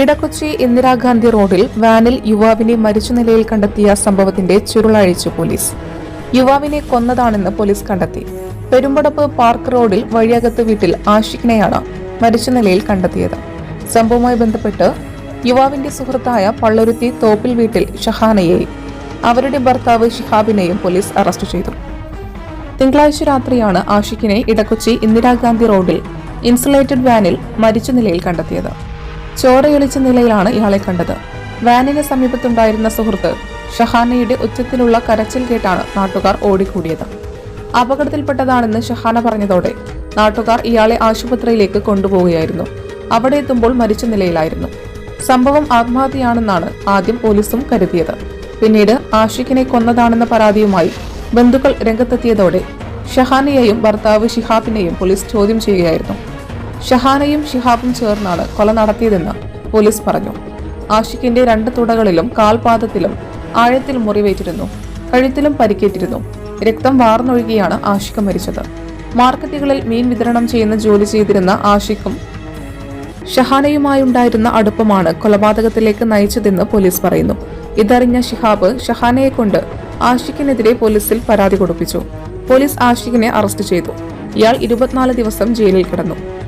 ഇടക്കൊച്ചി ഇന്ദിരാഗാന്ധി റോഡിൽ വാനിൽ യുവാവിനെ മരിച്ച നിലയിൽ കണ്ടെത്തിയ സംഭവത്തിന്റെ ചുരുളഴിച്ചു പോലീസ്. യുവാവിനെ കൊന്നതാണെന്ന് പോലീസ് കണ്ടെത്തി. പെരുമ്പടപ്പ് പാർക്ക് റോഡിൽ വഴിയകത്ത് വീട്ടിൽ ആഷിഖിനെയാണ് മരിച്ച നിലയിൽ കണ്ടെത്തിയത്. സംഭവവുമായി ബന്ധപ്പെട്ട് യുവാവിന്റെ സുഹൃത്തായ പള്ളുരുത്തി തോപ്പിൽ വീട്ടിൽ ഷഹാനയെയും അവരുടെ ഭർത്താവ് ഷിഹാബിനെയും പോലീസ് അറസ്റ്റ് ചെയ്തു. തിങ്കളാഴ്ച രാത്രിയാണ് ആഷിഖിനെ ഇടക്കൊച്ചി ഇന്ദിരാഗാന്ധി റോഡിൽ ഇൻസുലേറ്റഡ് വാനിൽ മരിച്ച നിലയിൽ കണ്ടെത്തിയത്. ചോരയൊലിച്ച നിലയിലാണ് ഇയാളെ കണ്ടത്. വാനിന് സമീപത്തുണ്ടായിരുന്ന സുഹൃത്ത് ഷഹാനയുടെ ഉച്ചത്തിലുള്ള കരച്ചിൽ കേട്ടാണ് നാട്ടുകാർ ഓടിക്കൂടിയത്. അപകടത്തിൽപ്പെട്ടതാണെന്ന് ഷഹാന പറഞ്ഞതോടെ നാട്ടുകാർ ഇയാളെ ആശുപത്രിയിലേക്ക് കൊണ്ടുപോവുകയായിരുന്നു. അവിടെ എത്തുമ്പോൾ മരിച്ച നിലയിലായിരുന്നു. സംഭവം ആത്മഹത്യയാണെന്നാണ് ആദ്യം പോലീസും കരുതിയത്. പിന്നീട് ആഷിഖിനെ കൊന്നതാണെന്ന പരാതിയുമായി ബന്ധുക്കൾ രംഗത്തെത്തിയതോടെ ഷഹാനിയെയും ഭർത്താവ് ഷിഹാബിനെയും പോലീസ് ചോദ്യം ചെയ്യുകയായിരുന്നു. ഷഹാനയും ഷിഹാബും ചേർന്നാണ് കൊല നടത്തിയതെന്ന് പോലീസ് പറഞ്ഞു. ആഷിഖിന്റെ രണ്ട് തുടകളിലും കാൽപാദത്തിലും ആഴത്തിൽ മുറിവേറ്റിരുന്നു. കഴുത്തിലും പരിക്കേറ്റിരുന്നു. രക്തം വാർന്നൊഴുകിയാണ് ആഷിഖ് മരിച്ചത്. മാർക്കറ്റുകളിൽ മീൻ വിതരണം ചെയ്യുന്ന ജോലി ചെയ്തിരുന്ന ആഷിഖും ഷഹാനയുമായുണ്ടായിരുന്ന അടുപ്പമാണ് കൊലപാതകത്തിലേക്ക് നയിച്ചതെന്ന് പോലീസ് പറയുന്നു. ഇതറിഞ്ഞ ഷിഹാബ് ഷഹാനയെ കൊണ്ട് ആഷിഖിനെതിരെ പോലീസിൽ പരാതി കൊടുപ്പിച്ചു. പോലീസ് ആഷിഖിനെ അറസ്റ്റ് ചെയ്തു. ഇയാൾ ഇരുപത്തിനാല് ദിവസം ജയിലിൽ കിടന്നു.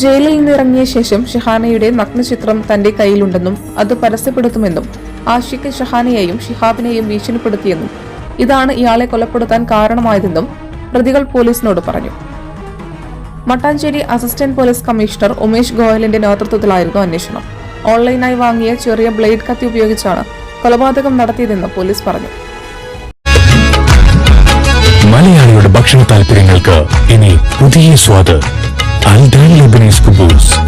ജയിലിൽ നിന്നിറങ്ങിയ ശേഷം ഷഹാനയുടെ നഗ്നചിത്രം തന്റെ കയ്യിലുണ്ടെന്നും അത് പരസ്യപ്പെടുത്തുമെന്നും ആഷിഖ് ഷഹാനയെയും ഷിഹാബിനെയും ഭീഷണിപ്പെടുത്തിയെന്നും ഇതാണ് ഇയാളെ കൊലപ്പെടുത്താൻ കാരണമായതെന്നും പ്രതികൾ പോലീസിനോട് പറഞ്ഞു. Mattancherry assistant police commissioner Umesh ഗോയലിന്റെ നേതൃത്വത്തിലായിരുന്നു അന്വേഷണം. ഓൺലൈനായി വാങ്ങിയ ചെറിയ ബ്ലേഡ് കത്തി ഉപയോഗിച്ചാണ് കൊലപാതകം നടത്തിയതെന്ന് പോലീസ് പറഞ്ഞു. മലയാളിയുടെ ഭക്ഷണ താല്പര്യങ്ങൾക്ക് ഇനി പുതിയ സ്വാദ്. Al-Dan Lebanese Kibbutz